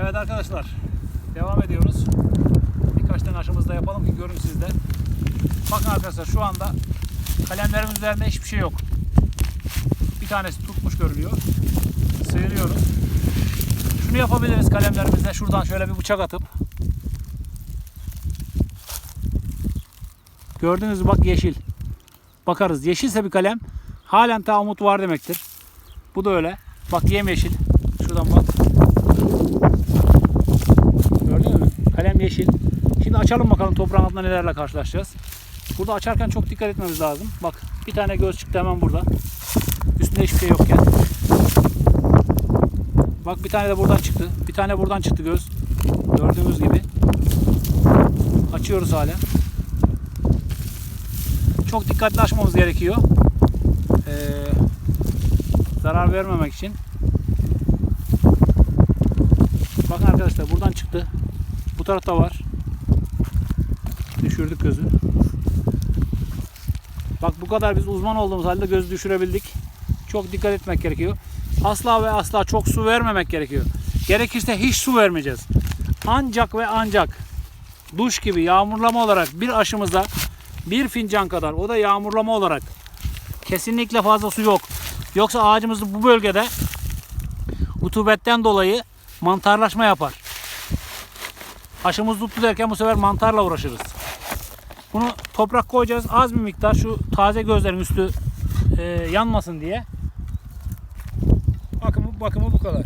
Evet arkadaşlar. Devam ediyoruz. Birkaç tane aşımızı da yapalım ki görün siz de. Bakın arkadaşlar şu anda kalemlerin üzerinde hiçbir şey yok. Bir tanesi tutmuş görünüyor. Sıyırıyoruz. Şunu yapabiliriz kalemlerimizle. Şuradan şöyle bir bıçak atıp. Gördünüz bak yeşil. Bakarız. Yeşilse bir kalem halen ta umut var demektir. Bu da öyle. Bak yemyeşil. Şuradan bak. Gördün mü? Kalem yeşil. Şimdi açalım bakalım toprağın altında nelerle karşılaşacağız. Burada açarken çok dikkat etmemiz lazım. Bak bir tane göz çıktı hemen burada. Üstünde hiçbir şey yokken. Bak bir tane de buradan çıktı. Bir tane buradan çıktı göz. Gördüğünüz gibi. Açıyoruz hala. Çok dikkatli açmamız gerekiyor. Ee, zarar vermemek için. Bakın arkadaşlar buradan çıktı. Bu tarafta var. Düşürdük gözü. Bak bu kadar biz uzman olduğumuz halde gözü düşürebildik. Çok dikkat etmek gerekiyor. Asla ve asla çok su vermemek gerekiyor. Gerekirse hiç su vermeyeceğiz. Ancak ve ancak duş gibi yağmurlama olarak bir aşımıza bir fincan kadar o da yağmurlama olarak kesinlikle fazla su yok. Yoksa ağacımız bu bölgede rutubetten dolayı mantarlaşma yapar. Aşımız tuttu derken bu sefer mantarla uğraşırız. Bunu toprak koyacağız az bir miktar şu taze gözlerin üstü e, yanmasın diye. Bakımı, bakımı bu kadar.